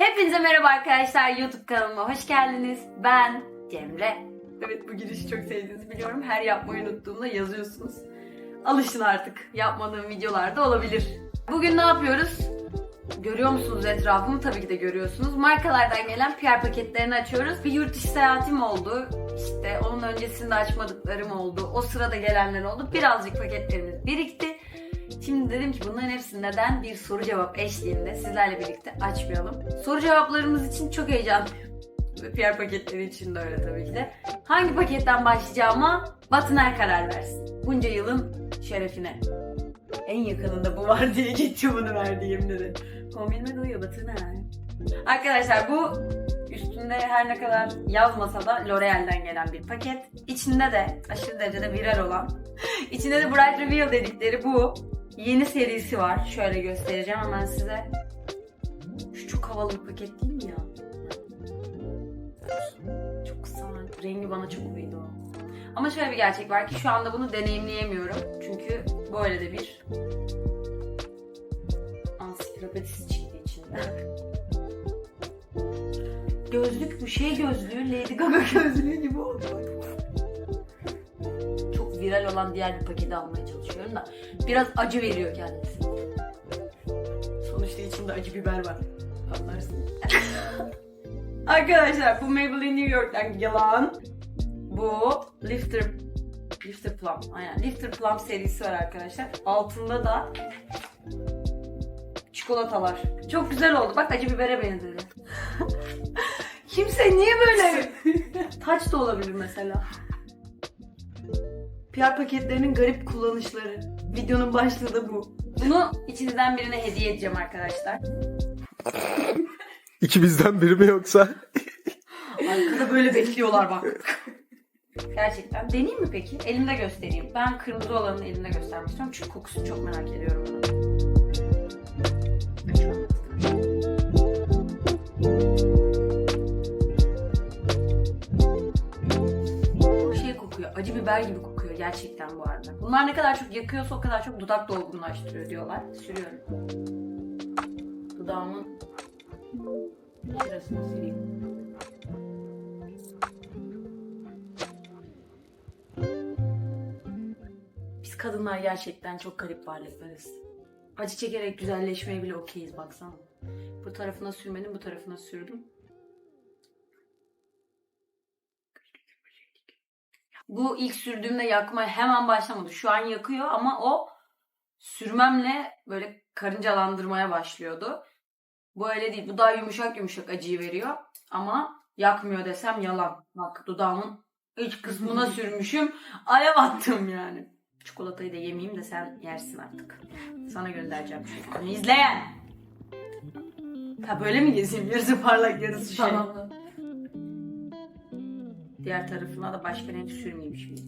Hepinize merhaba arkadaşlar YouTube kanalıma hoş geldiniz. Ben Cemre. Evet bu girişi çok sevdiğinizi biliyorum. Her yapmayı unuttuğumda yazıyorsunuz. Alışın artık. Yapmadığım videolarda olabilir. Bugün ne yapıyoruz? Görüyor musunuz etrafımı? Tabii ki de görüyorsunuz. Markalardan gelen PR paketlerini açıyoruz. Bir yurt dışı seyahatim oldu. İşte onun öncesinde açmadıklarım oldu. O sırada gelenler oldu. Birazcık paketlerimiz birikti. Şimdi dedim ki bunların hepsini neden bir soru cevap eşliğinde sizlerle birlikte açmayalım. Soru cevaplarımız için çok heyecanlıyım. Ve PR paketleri için de öyle tabii ki de. Hangi paketten başlayacağıma Batıner karar versin. Bunca yılın şerefine. En yakınında bu var diye geçiyor bunu verdi yemin ederim. Kombinime de uyuyor Batıner. Arkadaşlar bu üstünde her ne kadar yazmasa da L'Oreal'den gelen bir paket. İçinde de aşırı derecede viral olan, içinde de Bright Reveal dedikleri bu yeni serisi var. Şöyle göstereceğim hemen size. Şu çok havalı bir paket değil mi ya? Çok kısa. Rengi bana çok uydu. Ama şöyle bir gerçek var ki şu anda bunu deneyimleyemiyorum. Çünkü böyle de bir ansiklopedisi çıktı içinden. Gözlük bu şey gözlüğü Lady Gaga gözlüğü gibi oldu. Çok viral olan diğer bir paketi almaya çalışıyorum da biraz acı veriyor kendisi. Sonuçta içinde acı biber var. Anlarsın. Arkadaşlar bu Maybelline New York'tan gelen bu Lifter Lifter Plum. Aynen. Lifter Plum serisi var arkadaşlar. Altında da çikolatalar. Çok güzel oldu. Bak acı bibere benzedi. Kimse niye böyle? Taç da olabilir mesela. PR paketlerinin garip kullanışları. Videonun başlığı da bu. Bunu içinizden birine hediye edeceğim arkadaşlar. İkimizden biri mi yoksa? Arkada böyle bekliyorlar bak. Gerçekten. Deneyeyim mi peki? Elimde göstereyim. Ben kırmızı olanın elimde göstermek istiyorum. Çünkü kokusunu çok merak ediyorum bunu. Şu an. Bu şey kokuyor. Acı biber gibi kokuyor gerçekten bu arada. Bunlar ne kadar çok yakıyorsa o kadar çok dudak dolgunlaştırıyor diyorlar. Sürüyorum. Dudağımın şurasını sileyim. Biz kadınlar gerçekten çok garip varlıklarız. Acı çekerek güzelleşmeye bile okeyiz baksana. Bu tarafına sürmedim, bu tarafına sürdüm. Bu ilk sürdüğümde yakmaya hemen başlamadı. Şu an yakıyor ama o sürmemle böyle karıncalandırmaya başlıyordu. Bu öyle değil. Bu daha yumuşak yumuşak acıyı veriyor. Ama yakmıyor desem yalan. Bak dudağımın iç kısmına sürmüşüm. Alev attım yani. Çikolatayı da yemeyeyim de sen yersin artık. Sana göndereceğim an. İzleyen. Ha böyle mi gezeyim? Yarısı parlak yarısı şey. Tamam. Diğer tarafına da başka renk sürmeyeyim şimdi.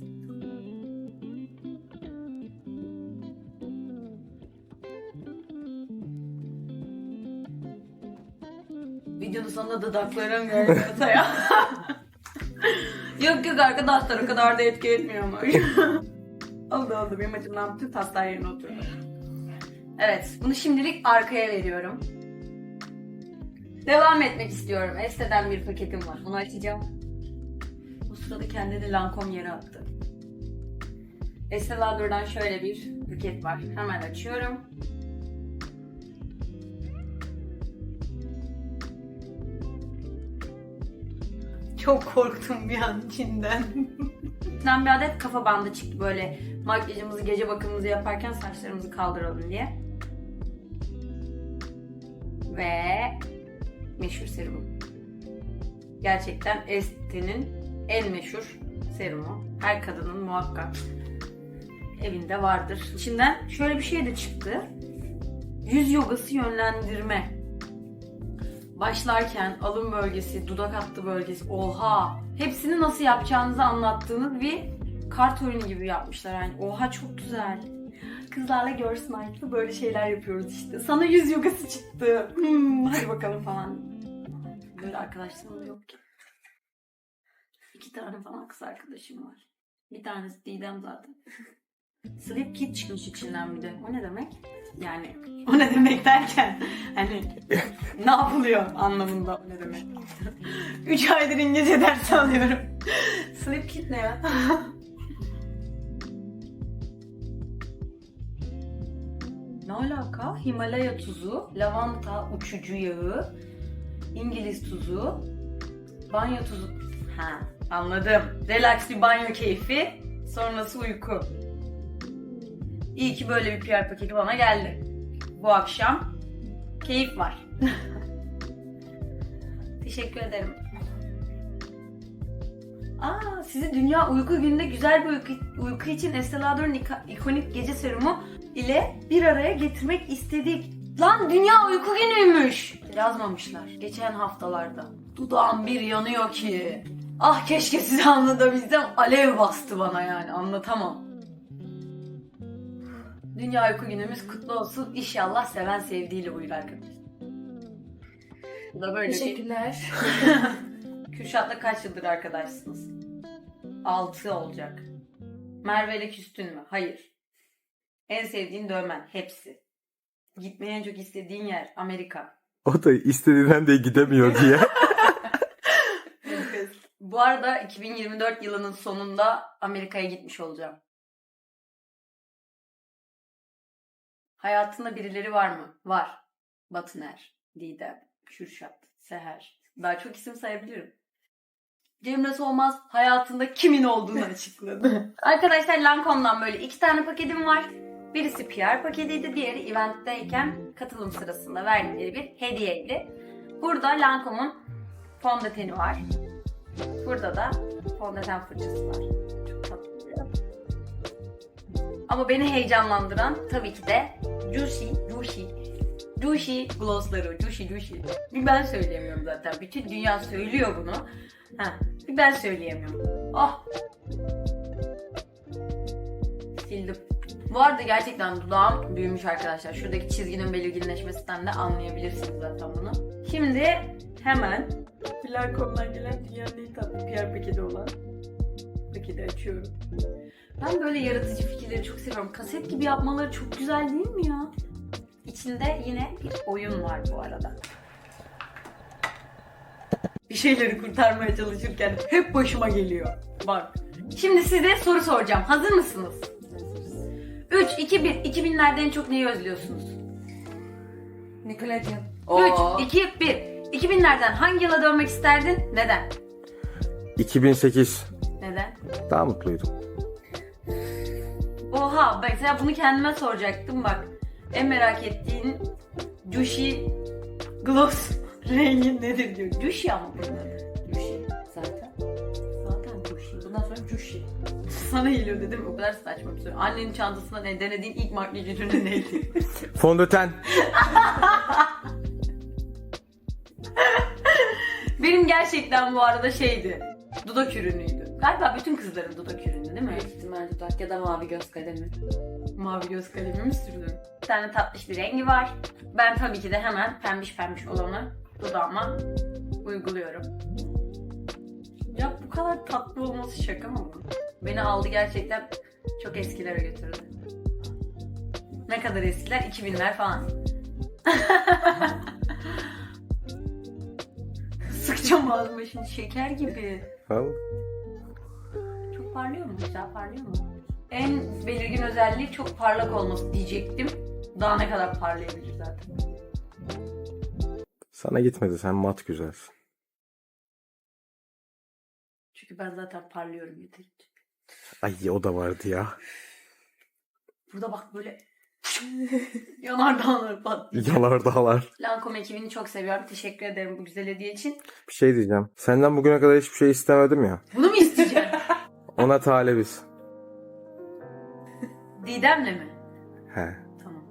Videonun sonunda dudaklarım geldi ortaya. yok yok arkadaşlar o kadar da etki etmiyor ama. oldu oldu benim açımdan bütün taslar yerine oturdu. Evet bunu şimdilik arkaya veriyorum. Devam etmek istiyorum. Este'den bir paketim var. Bunu açacağım. Bu sırada kendini Lancome yere attı. Estee Lauder'dan şöyle bir paket var. Hemen açıyorum. Çok korktum bir an içinden. İçinden bir adet kafa bandı çıktı böyle makyajımızı, gece bakımımızı yaparken saçlarımızı kaldıralım diye. Ve meşhur serumu. Gerçekten Este'nin en meşhur serumu. Her kadının muhakkak evinde vardır. İçinden şöyle bir şey de çıktı. Yüz yogası yönlendirme. Başlarken alın bölgesi, dudak hattı bölgesi, oha! Hepsini nasıl yapacağınızı anlattığınız bir kart oyunu gibi yapmışlar. Yani oha çok güzel. Kızlarla Girls Night'ta böyle şeyler yapıyoruz işte. Sana yüz yogası çıktı. Hmm, hadi bakalım falan. Böyle arkadaşlarım da yok ki. İki tane falan kız arkadaşım var. Bir tanesi Didem zaten. Sleep Kit çıkmış içinden bir de. O ne demek? Yani o ne demek derken hani ne yapılıyor anlamında o ne demek. 3 aydır İngilizce ders alıyorum. Sleep kit ne ya? ne alaka? Himalaya tuzu, lavanta uçucu yağı, İngiliz tuzu, banyo tuzu. Ha, anladım. Relax bir banyo keyfi, sonrası uyku. İyi ki böyle bir PR paketi bana geldi. Bu akşam keyif var. Teşekkür ederim. Aa, sizi Dünya Uyku Günü'nde güzel bir uyku, uyku için ika- ikonik gece serumu ile bir araya getirmek istedik. Lan Dünya Uyku Günü'ymüş. Yazmamışlar geçen haftalarda. Dudağım bir yanıyor ki. Ah keşke size anlatabilsem alev bastı bana yani anlatamam. Dünya Uyku Günümüz kutlu olsun. İnşallah seven sevdiğiyle uyur arkadaşlar. Bu da böyle bir... Teşekkürler. Kürşat'la kaç yıldır arkadaşsınız? 6 olacak. Merve ile küstün mü? Hayır. En sevdiğin dövmen? Hepsi. Gitmeyi en çok istediğin yer? Amerika. O da istediğinden de gidemiyor diye. Bu arada 2024 yılının sonunda Amerika'ya gitmiş olacağım. Hayatında birileri var mı? Var. Batıner, Didem, Kürşat, Seher. Daha çok isim sayabilirim. Cemre Solmaz hayatında kimin olduğunu açıkladı. Arkadaşlar Lancome'dan böyle iki tane paketim var. Birisi PR paketiydi, diğeri eventteyken katılım sırasında verdikleri bir hediyeydi. Burada Lancome'un fondöteni var. Burada da fondöten fırçası var. Çok tatlı. Ama beni heyecanlandıran tabii ki de Juicy, Juicy, Juicy glossları, Juicy, Juicy. Bir ben söyleyemiyorum zaten. Bütün dünya söylüyor bunu. Ha, bir ben söyleyemiyorum. Ah! Sildim. Bu arada gerçekten dudağım büyümüş arkadaşlar. Şuradaki çizginin belirginleşmesinden de anlayabilirsiniz zaten bunu. Şimdi hemen Plankom'dan gelen dünyanın en tatlı PR paketi olan paketi açıyorum. Ben böyle yaratıcı fikirleri çok seviyorum. Kaset gibi yapmaları çok güzel değil mi ya? İçinde yine bir oyun var bu arada. Bir şeyleri kurtarmaya çalışırken hep başıma geliyor. Bak. Şimdi size soru soracağım. Hazır mısınız? 3, 2, 1. 2000'lerde en çok neyi özlüyorsunuz? Nickelodeon. 3, 2, 1. 2000'lerden hangi yıla dönmek isterdin? Neden? 2008. Neden? Daha mutluydum. Oha mesela bunu kendime soracaktım bak. En merak ettiğin Jushi Gloss rengi nedir diyor. Jushi ama bunun adı. Jushi. Zaten. Zaten Jushi. Bundan sonra Jushi. Sana geliyor dedim o kadar saçma bir soru. Annenin çantasında ne denediğin ilk makyaj ürünü neydi? Fondöten. Benim gerçekten bu arada şeydi. Dudak ürünüydü. Galiba bütün kızların dudak ürünü değil mi? Büyük ihtimal dudak ya da mavi göz kalemi. Mavi göz kalemimi sürdüm. Bir tane tatlış bir rengi var. Ben tabii ki de hemen pembiş pembiş olanı dudağıma uyguluyorum. Ya bu kadar tatlı olması şaka mı bu? Beni aldı gerçekten çok eskilere götürdü. Ne kadar eskiler? 2000'ler falan. Sıkacağım ağzıma şimdi şeker gibi. Al. Çok parlıyor mu? Güzel parlıyor mu? En belirgin özelliği çok parlak olması diyecektim. Daha ne kadar parlayabilir zaten. Sana gitmedi sen mat güzelsin. Çünkü ben zaten parlıyorum yeterince. Ay o da vardı ya. Burada bak böyle yanardağlar patlıyor. Yalar dağlar. Lancome ekibini çok seviyorum. Teşekkür ederim bu güzel hediye için. Bir şey diyeceğim. Senden bugüne kadar hiçbir şey istemedim ya. Bunu mu isteyeceğim? Ona talibiz. Didem'le mi? He. Tamam.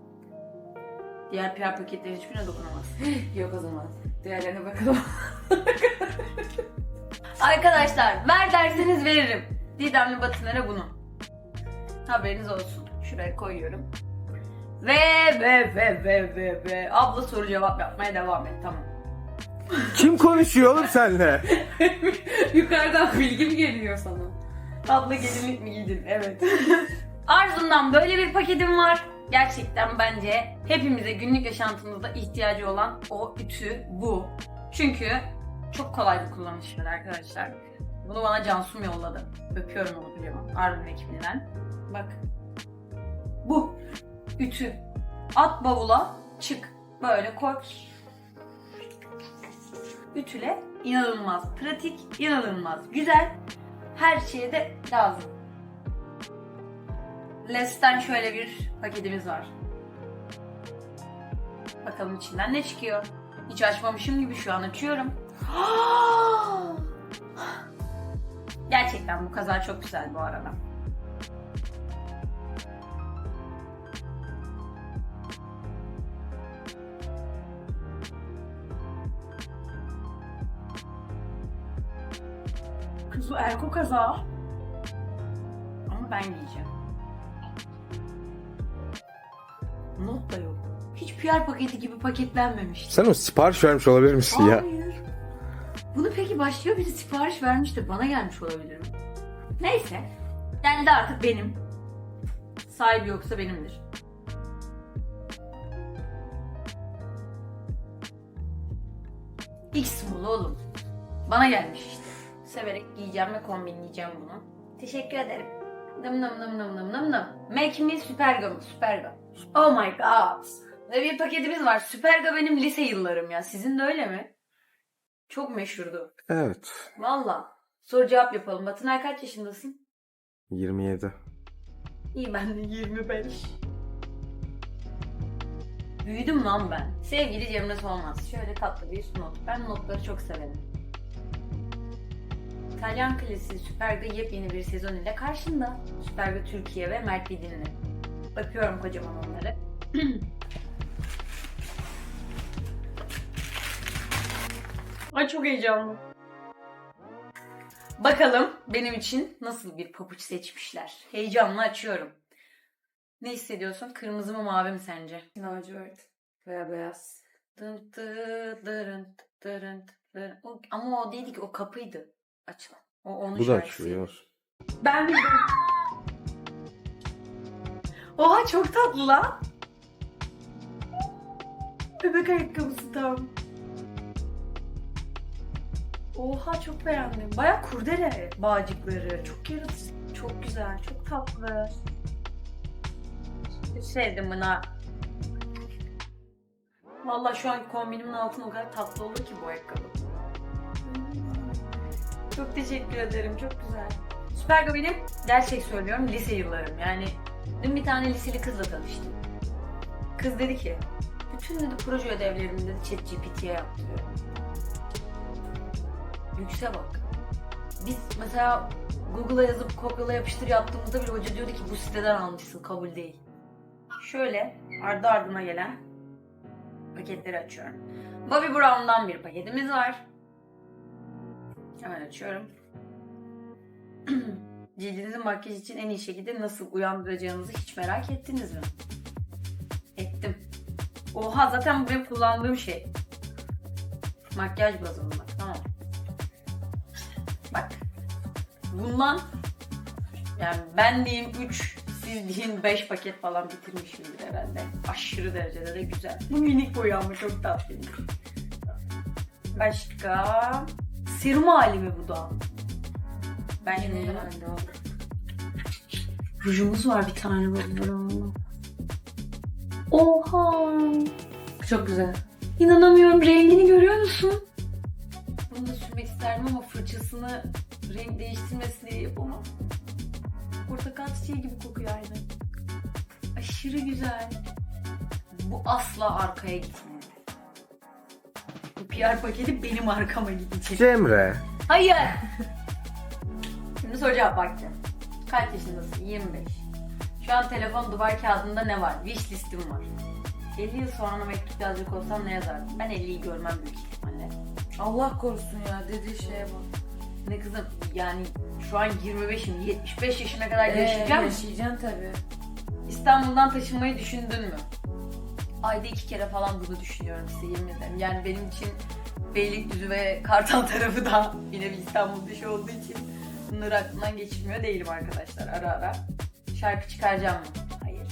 Diğer PR paketlerin hiçbirine dokunamaz. Yok o zaman. Diğerlerine bakalım. Arkadaşlar ver derseniz veririm. Didemli Batınere bunu. Haberiniz olsun. Şuraya koyuyorum. Ve ve ve ve ve ve abla soru cevap yapmaya devam et tamam. Kim konuşuyor oğlum senle? Yukarıdan bilgi mi geliyor sana? Abla gelinlik mi giydin? Evet. Arzum'dan böyle bir paketim var. Gerçekten bence hepimize günlük yaşantımızda ihtiyacı olan o ütü bu. Çünkü çok kolay bir kullanışı var arkadaşlar. Bunu bana Cansum yolladı. Öpüyorum onu biliyorum. Arvin ekibinden. Bak. Bu. Ütü. At bavula çık. Böyle koy. Ütüle inanılmaz pratik, inanılmaz güzel. Her şeye de lazım. Less'ten şöyle bir paketimiz var. Bakalım içinden ne çıkıyor. Hiç açmamışım gibi şu an açıyorum. Gerçekten bu kaza çok güzel bu arada. Erko kaza. Ama ben giyeceğim. Not da yok. Hiç PR paketi gibi paketlenmemiş. Sen o sipariş vermiş olabilir misin ya? Hayır. Bunu peki başlıyor biri sipariş vermiştir. Bana gelmiş olabilir mi? Neyse. Geldi artık benim. Sahibi yoksa benimdir. X small oğlum. Bana gelmiş işte. Severek giyeceğim ve kombinleyeceğim bunu. Teşekkür ederim. Nım nım nım nım nım nım nım. Make me Superga? Superga. Oh my god. Ve bir paketimiz var. Superga benim lise yıllarım ya. Sizin de öyle mi? Çok meşhurdu. Evet. Valla. Soru cevap yapalım. Batınay kaç yaşındasın? 27. İyi ben de 25. Büyüdüm lan ben. Sevgili Cemre Solmaz. Şöyle tatlı bir not. Ben notları çok severim. İtalyan klasiği Superga yepyeni bir sezon ile karşında. Superga Türkiye ve Mert Bidinli. Bakıyorum kocaman onları. Ay çok heyecanlı. Bakalım benim için nasıl bir pabuç seçmişler. Heyecanla açıyorum. Ne hissediyorsun? Kırmızı mı mavi mi sence? Lacivert veya beyaz. Dın dı dırın dırın dırın. O- Ama o değildi ki o kapıydı açılan. O onun Bu da şarkısıydı. açılıyor. Ben bildim. Oha çok tatlı lan. Bebek ayakkabısı tam. Oha çok beğendim. Baya kurdele bağcıkları. Çok yaratıcı. Çok güzel. Çok tatlı. Çok sevdim bunu. Vallahi şu an kombinimin altına o kadar tatlı oldu ki bu ayakkabı. Çok teşekkür ederim. Çok güzel. Süperga benim gerçek söylüyorum lise yıllarım. Yani dün bir tane liseli kızla tanıştım. Kız dedi ki bütün dedi proje ödevlerimi dedi ChatGPT'ye yaptırıyorum. Lükse bak. Biz mesela Google'a yazıp kopyala yapıştır yaptığımızda bir hoca diyordu ki bu siteden almışsın kabul değil. Şöyle ardı ardına gelen paketleri açıyorum. Bobby Brown'dan bir paketimiz var. Hemen açıyorum. Cildinizi makyaj için en iyi şekilde nasıl uyandıracağınızı hiç merak ettiniz mi? Ettim. Oha zaten bu benim kullandığım şey. Makyaj bazında bak tamam. Bak. Bundan yani ben diyeyim 3 siz deyin 5 paket falan bitirmişimdir herhalde. Aşırı derecede de güzel. Bu minik boyu ama çok tatlıymış. Başka? Serum hali mi bu da? Ben Yine yine herhalde o. Rujumuz var bir tane böyle. Oha! Çok güzel. İnanamıyorum rengini görüyor musun? Bunu da sürmek isterdim ama fırçasını renk değiştirmesi diye yapamam. Portakal çiçeği gibi kokuyor aynı. Aşırı güzel. Bu asla arkaya gitmedi. Bu PR paketi benim arkama gidecek. Cemre. Hayır. Şimdi soru cevap vakti. Kaç yaşındasın? 25. Şu an telefon duvar kağıdında ne var? Wish listim var. 50 yıl sonra ona mektup yazacak olsam ne yazardım? Ben 50'yi görmem büyük ihtimalle. Allah korusun ya dediği şeye bak. Ne kızım yani şu an 25'im 75 yaşına kadar Ee, yaşayacağım. yaşayacaksın tabii. İstanbul'dan taşınmayı düşündün mü? Ayda iki kere falan bunu düşünüyorum size yemin ederim. Yani benim için Beylikdüzü ve Kartal tarafı da yine bir İstanbul dışı olduğu için bunları aklımdan geçirmiyor değilim arkadaşlar ara ara. Şarkı çıkaracağım mı? Hayır.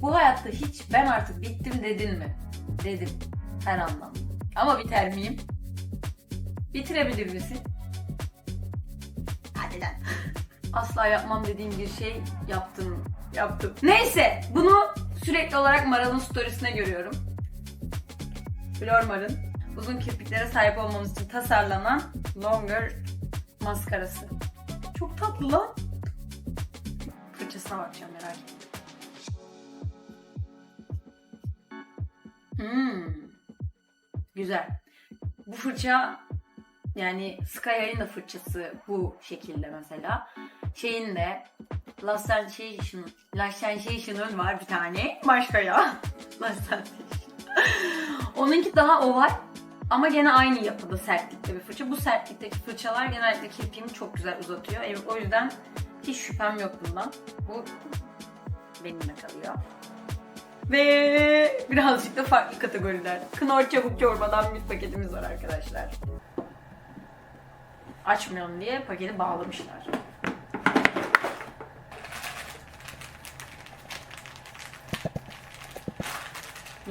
Bu hayatta hiç ben artık bittim dedin mi? Dedim. Her anlamda. Ama biter miyim? Bitirebilir misin? Hadi lan. Asla yapmam dediğim bir şey yaptın mı? Yaptım. Neyse bunu sürekli olarak Maral'ın storiesine görüyorum. Flormar'ın uzun kirpiklere sahip olmamız için tasarlanan Longer maskarası. Çok tatlı lan. Fırçasına bakacağım merak ettim. Hmm. Güzel. Bu fırça yani Skyhigh'ın da fırçası bu şekilde mesela. Şeyin de Last Sensation, Last Sensation'ın var bir tane. Başka ya. Last Sensation. Onunki daha oval ama gene aynı yapıda sertlikte bir fırça. Bu sertlikteki fırçalar genellikle kirpiğimi çok güzel uzatıyor. E, O yüzden hiç şüphem yok bundan. Bu benimle kalıyor. Ve birazcık da farklı kategoriler. Knorr çabuk çorbadan bir paketimiz var arkadaşlar. Açmayalım diye paketi bağlamışlar.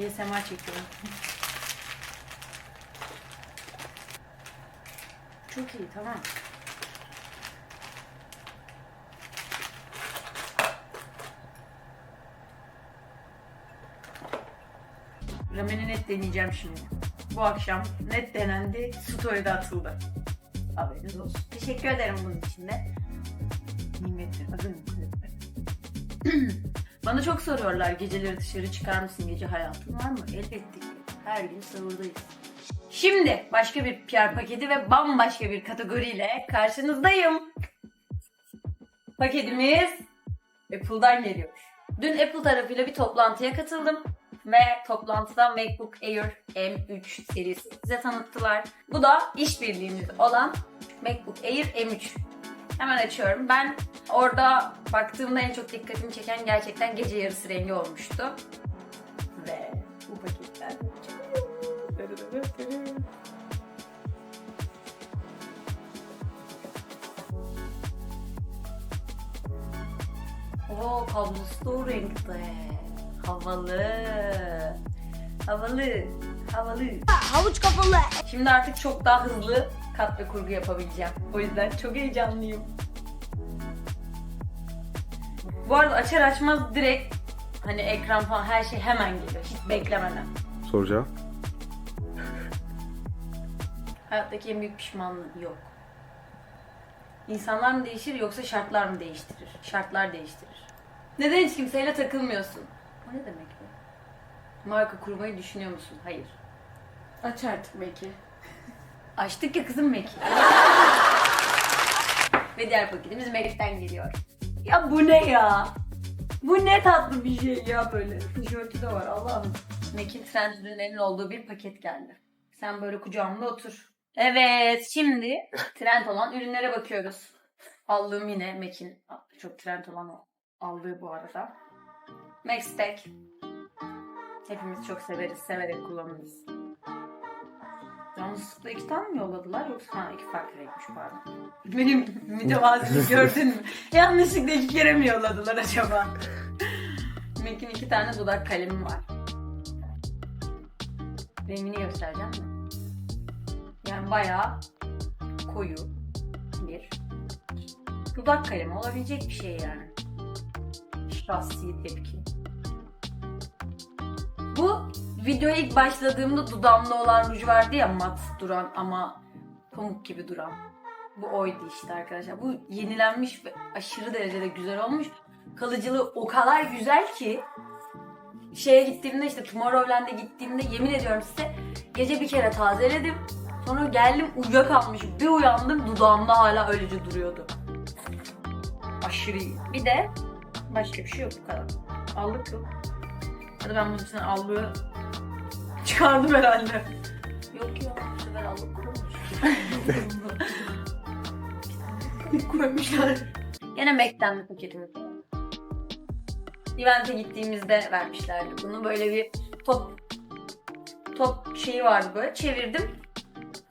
ASMR çekiyorum. Çok iyi tamam. Ramen'i net deneyeceğim şimdi. Bu akşam net denendi, story'de atıldı. Haberiniz olsun. Teşekkür ederim bunun için de. Nimettir, adı nimettir. Bana çok soruyorlar geceleri dışarı çıkar mısın, gece hayatın var mı? Elbette ki. Her gün sahurdayız. Şimdi başka bir PR paketi ve bambaşka bir kategoriyle karşınızdayım. Paketimiz Apple'dan geliyor. Dün Apple tarafıyla bir toplantıya katıldım ve toplantıda MacBook Air M3 serisi size tanıttılar. Bu da işbirliğimiz olan MacBook Air M3. Hemen açıyorum. Ben orada baktığımda en çok dikkatimi çeken gerçekten gece yarısı rengi olmuştu. Ve bu paketler Oo kablosu renkte. Havalı. Havalı. Havalı. Havuç kafalı. Şimdi artık çok daha hızlı kat ve kurgu yapabileceğim. O yüzden çok heyecanlıyım. Bu arada açar açmaz direkt hani ekran falan her şey hemen geliyor. Hiç beklemeden. Soru cevap. Hayattaki en büyük pişmanlığım yok. İnsanlar mı değişir yoksa şartlar mı değiştirir? Şartlar değiştirir. Neden hiç kimseyle takılmıyorsun? O ne demek be? Marka kurmayı düşünüyor musun? Hayır. Aç artık belki. Açtık ya kızım Mac. Ve diğer paketimiz Mac'ten geliyor. Ya bu ne ya? Bu ne tatlı bir şey ya böyle. Tişörtü de var Allah'ım. Mac'in trend ürünlerinin olduğu bir paket geldi. Sen böyle kucağımda otur. Evet şimdi trend olan ürünlere bakıyoruz. Aldığım yine Mac'in çok trend olan o. Aldığı bu arada. Mac Stack. Hepimiz çok severiz, severek kullanırız. Yanlışlıkla iki tane mi yolladılar yoksa ha iki farklı renkmiş pardon. Benim mütevaziliği gördün mü? Yanlışlıkla iki kere mi yolladılar acaba? Mac'in iki tane dudak kalemi var. Rengini göstereceğim mi? Yani bayağı koyu bir dudak kalemi olabilecek bir şey yani. Şahsi tepki. Videoya ilk başladığımda dudağımda olan ruj vardı ya mat duran ama pamuk gibi duran. Bu oydu işte arkadaşlar. Bu yenilenmiş ve aşırı derecede güzel olmuş. Kalıcılığı o kadar güzel ki şeye gittiğimde işte Tomorrowland'e gittiğimde yemin ediyorum size gece bir kere tazeledim. Sonra geldim uyuyakalmışım. Bir uyandım dudağımda hala öylece duruyordu. Aşırı iyi. Bir de başka bir şey yok bu kadar. Aldık yok. Hadi ben bunun için allığı çıkardım herhalde. Yok ya bu sefer allık kurulmuş. Koymuşlar. Yine Mac'ten bir paketimiz. Event'e gittiğimizde vermişlerdi bunu. Böyle bir top top şeyi vardı böyle. Çevirdim.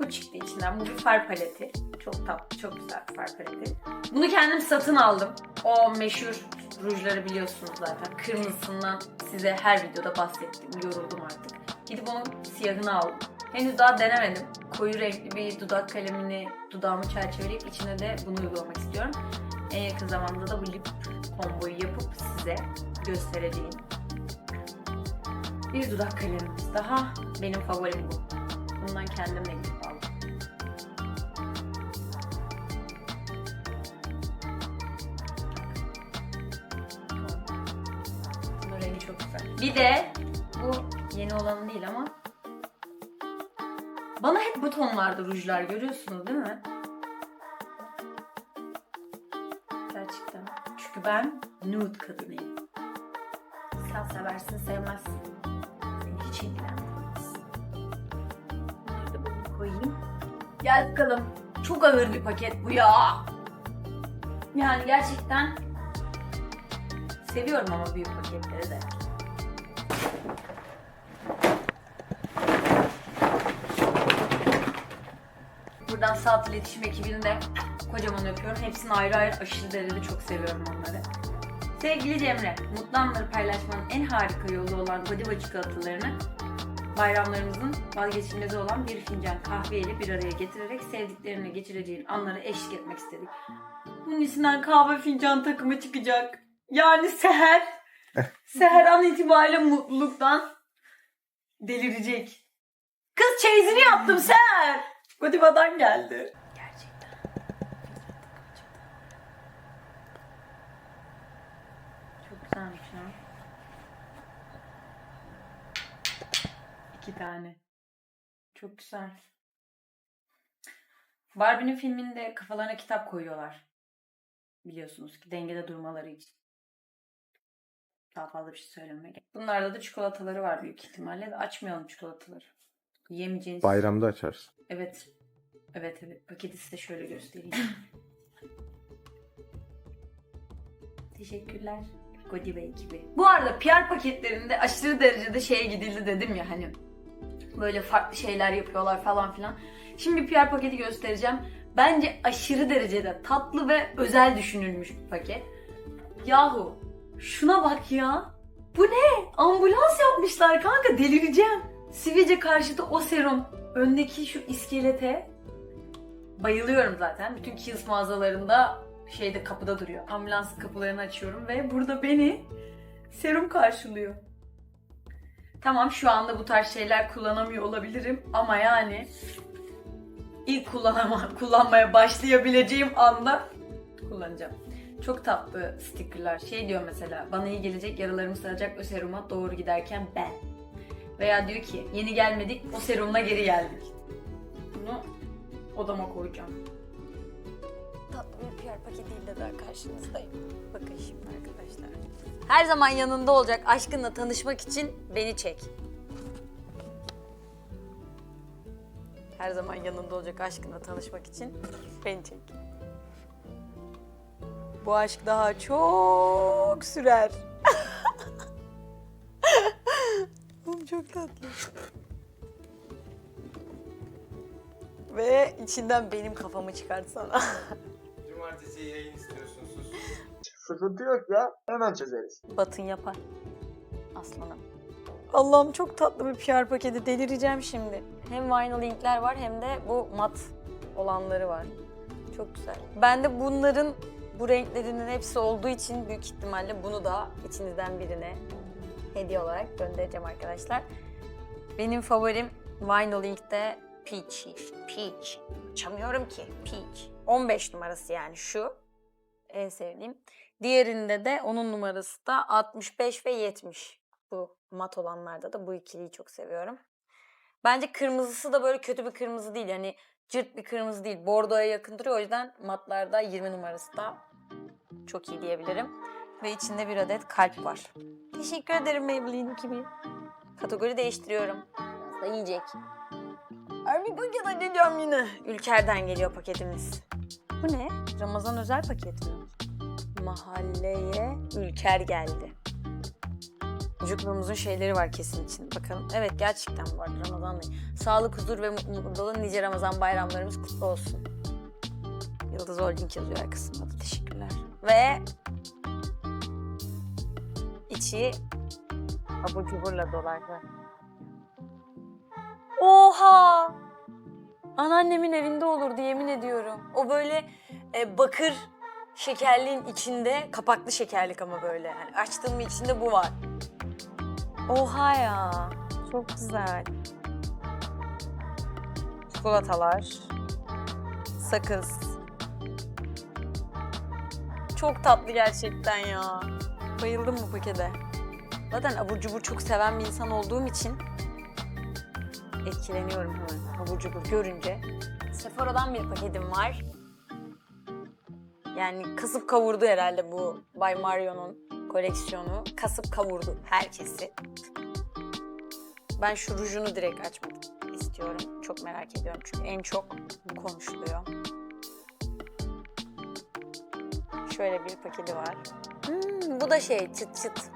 Bu çıktı içinden. Bu bir far paleti. Çok tatlı, çok güzel bir far paleti. Bunu kendim satın aldım. O meşhur Rujları biliyorsunuz zaten. Kırmızısından size her videoda bahsettim. Yoruldum artık. Gidip onun siyahını aldım. Henüz daha denemedim. Koyu renkli bir dudak kalemini dudağımı çerçeveleyip içine de bunu uygulamak istiyorum. En yakın zamanda da bu lip komboyu yapıp size göstereceğim. Bir dudak kalemimiz daha. Benim favorim bu. Bundan kendim de gidip aldım. Bunun rengi çok güzel. Bir de yeni olanı değil ama bana hep bu tonlarda rujlar görüyorsunuz değil mi? Gerçekten. Çünkü ben nude kadınıyım. Sen seversin sevmezsin. Seni hiç ilgilendirmez. Bunları böyle koyayım. Gel bakalım. Çok ağır bir paket bu ya. Yani gerçekten seviyorum ama büyük paketleri de. Buradan Saat İletişim ekibini de kocaman öpüyorum. Hepsini ayrı ayrı aşırı derecede çok seviyorum onları. Sevgili Cemre, mutlu anları paylaşmanın en harika yolu olan Godiva çikolatalarını bayramlarımızın vazgeçilmezi olan bir fincan kahveyle bir araya getirerek sevdiklerine geçireceğin anlara eşlik etmek istedik. Bunun içinden kahve fincan takımı çıkacak. Yani Seher, Seher an itibariyle mutluluktan delirecek. Kız çeyizini yaptım Seher. Godiva'dan geldi. Gerçekten. Çok güzelmiş ya. İki tane. Çok güzel. Barbie'nin filminde kafalarına kitap koyuyorlar. Biliyorsunuz ki dengede durmaları için. Daha fazla bir şey söylemek. Bunlarda da çikolataları var büyük ihtimalle. Açmayalım çikolataları. Yemeyeceğiniz. Bayramda açarsın. Evet. Evet evet. Paketi size şöyle göstereyim. Teşekkürler. Godiva ekibi. Bu arada PR paketlerinde aşırı derecede şeye gidildi dedim ya hani. Böyle farklı şeyler yapıyorlar falan filan. Şimdi PR paketi göstereceğim. Bence aşırı derecede tatlı ve özel düşünülmüş bir paket. Yahu şuna bak ya. Bu ne? Ambulans yapmışlar kanka delireceğim. Sivilce karşıtı o serum. Öndeki şu iskelete bayılıyorum zaten. Bütün Kiehl's mağazalarında şeyde kapıda duruyor. Ambulans kapılarını açıyorum ve burada beni serum karşılıyor. Tamam şu anda bu tarz şeyler kullanamıyor olabilirim ama yani ilk kullanama, kullanmaya başlayabileceğim anda kullanacağım. Çok tatlı stickerlar. Şey diyor mesela bana iyi gelecek yaralarımı saracak o seruma doğru giderken ben. Veya diyor ki yeni gelmedik o serumla geri geldik. Bunu odama koyacağım. Tatlı bir PR paketiyle daha karşınızdayım. Bakın şimdi arkadaşlar. Her zaman yanında olacak aşkınla tanışmak için beni çek. Her zaman yanında olacak aşkınla tanışmak için beni çek. Bu aşk daha çok sürer. Oğlum çok tatlı. Ve içinden benim kafamı çıkartsana. Cumartesi yayın istiyorsun sus. Sıkıntı yok ya. Hemen çözeriz. Batın yapar. Aslanım. Allah'ım çok tatlı bir PR paketi. Delireceğim şimdi. Hem vinyl linkler var hem de bu mat olanları var. Çok güzel. Ben de bunların bu renklerinin hepsi olduğu için büyük ihtimalle bunu da içinizden birine hediye olarak göndereceğim arkadaşlar. Benim favorim Vinyl Link'te Peachy. Peach. Açamıyorum ki. Peach. 15 numarası yani şu. En sevdiğim. Diğerinde de onun numarası da 65 ve 70. Bu mat olanlarda da bu ikiliyi çok seviyorum. Bence kırmızısı da böyle kötü bir kırmızı değil. Yani cırt bir kırmızı değil. Bordoya yakın duruyor. O yüzden matlarda 20 numarası da çok iyi diyebilirim. Ve içinde bir adet kalp var. Teşekkür ederim Maybelline gibi. Kategori değiştiriyorum. Biraz da yiyecek. Ay bir paket açacağım yine. Ülker'den geliyor paketimiz. Bu ne? Ramazan özel paket mi? Mahalleye Ülker geldi. Çocukluğumuzun şeyleri var kesin için. Bakalım. Evet gerçekten var Ramazan Bey. Sağlık, huzur ve mutluluk dolu nice Ramazan bayramlarımız kutlu olsun. Yıldız Holding yazıyor arkasında da. Teşekkürler. Ve içi abur cuburla dolardı. Oha! Anneannemin evinde olurdu yemin ediyorum. O böyle e, bakır şekerliğin içinde, kapaklı şekerlik ama böyle. Yani açtın mı içinde bu var. Oha ya. Çok güzel. Çikolatalar. Sakız. Çok tatlı gerçekten ya. Bayıldım bu pakete. Zaten abur cubur çok seven bir insan olduğum için etkileniyorum hemen abur cubur görünce. Sephora'dan bir paketim var. Yani kasıp kavurdu herhalde bu Bay Mario'nun koleksiyonu. Kasıp kavurdu herkesi. Ben şu rujunu direkt açmak istiyorum. Çok merak ediyorum çünkü en çok konuşuluyor. Şöyle bir paketi var. Bu da şey çıt çıt.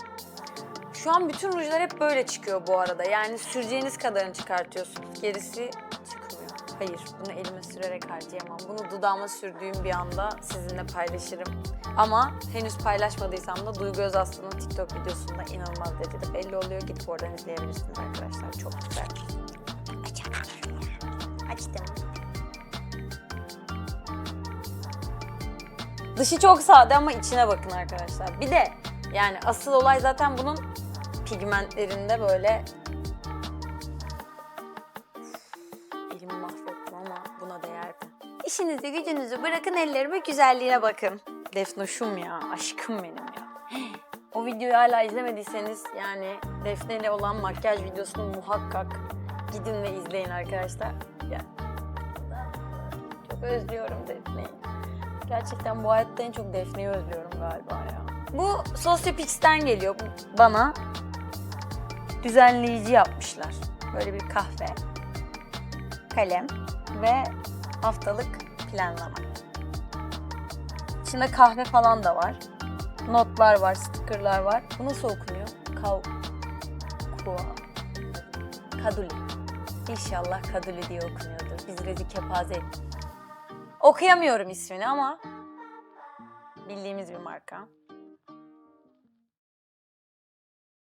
Şu an bütün rujlar hep böyle çıkıyor bu arada. Yani süreceğiniz kadarını çıkartıyorsunuz. Gerisi çıkmıyor. Hayır, bunu elime sürerek harcayamam. Bunu dudağıma sürdüğüm bir anda sizinle paylaşırım. Ama henüz paylaşmadıysam da Duygu Özaslı'nın TikTok videosunda inanılmaz derecede belli oluyor. Gidip oradan izleyebilirsiniz arkadaşlar. Çok güzel. Açalım. Açtım. Dışı çok sade ama içine bakın arkadaşlar. Bir de yani asıl olay zaten bunun pigmentlerinde böyle elimi mahvettim ama buna değerdi. İşinizi gücünüzü bırakın ellerime güzelliğine bakın. Defnoşum ya, aşkım benim ya. O videoyu hala izlemediyseniz yani Defne ile olan makyaj videosunu muhakkak gidin ve izleyin arkadaşlar. Ya. Çok özlüyorum Defne'yi. Gerçekten bu hayatta en çok Defne'yi özlüyorum galiba ya. Bu Sosyopix'ten geliyor bana. Düzenleyici yapmışlar. Böyle bir kahve, kalem ve haftalık planlama. İçinde kahve falan da var. Notlar var, stickerlar var. Bu nasıl okunuyor? Kav... Kua... Kaduli. İnşallah Kaduli diye okunuyordur. Biz rezil kepaze ettik. Okuyamıyorum ismini ama bildiğimiz bir marka.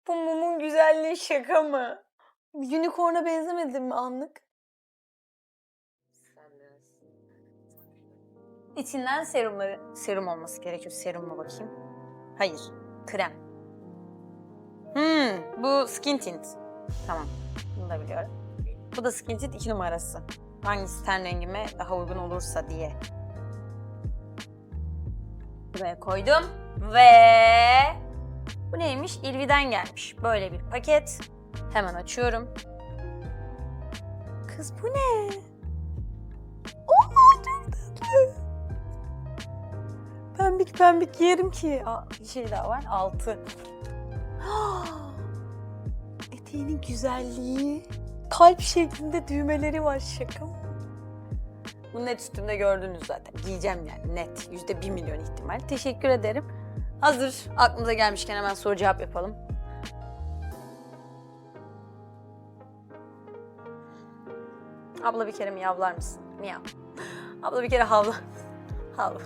Bu mumun güzelliği şaka mı? Unicorn'a benzemedim mi anlık? İçinden serumları, serum olması gerekiyor. Seruma bakayım. Hayır, krem. Hmm, bu skin tint. Tamam, bunu da biliyorum. Bu da skin tint 2 numarası. Hangisi ten rengime daha uygun olursa diye. Buraya koydum ve bu neymiş? İlvi'den gelmiş. Böyle bir paket. Hemen açıyorum. Kız bu ne? Oha çok tatlı. Pembik pembik yerim ki. Aa, bir şey daha var. Altı. Eteğinin güzelliği. Kalp şeklinde düğmeleri var. Şaka mı? Bu net üstümde gördünüz zaten. Giyeceğim yani net. Yüzde bir milyon ihtimal. Teşekkür ederim. Hazır aklımıza gelmişken hemen soru cevap yapalım. Abla bir kere miyavlar mısın? Miyav. Abla bir kere havla. Havla.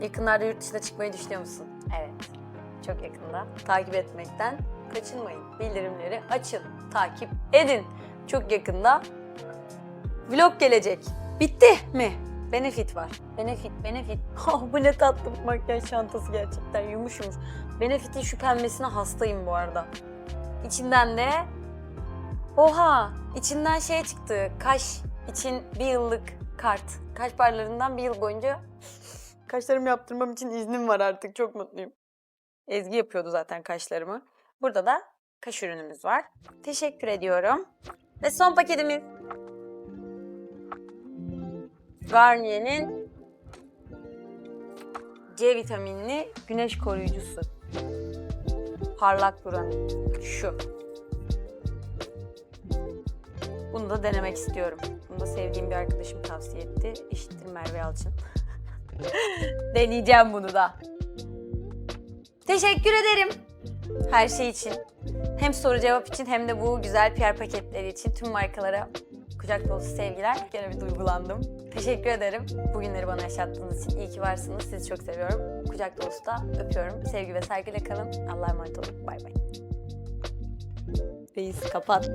Yakınlarda yurt dışına çıkmayı düşünüyor musun? Evet. Çok yakında. Takip etmekten kaçınmayın. Bildirimleri açın. Takip edin. Çok yakında vlog gelecek. Bitti mi? Benefit var. Benefit, benefit. Oh, bu ne tatlı bir makyaj çantası gerçekten yumuş yumuş. Benefit'in şu pembesine hastayım bu arada. İçinden de Oha! içinden şey çıktı. Kaş için bir yıllık kart. Kaş parlarından bir yıl boyunca kaşlarımı yaptırmam için iznim var artık. Çok mutluyum. Ezgi yapıyordu zaten kaşlarımı. Burada da kaş ürünümüz var. Teşekkür ediyorum. Ve son paketimiz. Garnier'in C vitaminli güneş koruyucusu. Parlak duran. Şu. Bunu da denemek istiyorum. Bunu da sevdiğim bir arkadaşım tavsiye etti. İşittir Merve Yalçın. Deneyeceğim bunu da. Teşekkür ederim. Her şey için. Hem soru cevap için hem de bu güzel PR paketleri için tüm markalara Kucak dolusu sevgiler. Gene bir duygulandım. Teşekkür ederim. Bugünleri bana yaşattığınız için iyi ki varsınız. Sizi çok seviyorum. Kucak dolusu da öpüyorum. Sevgi ve saygıyla kalın. Allah'a emanet olun. Bay bay. Reis kapat.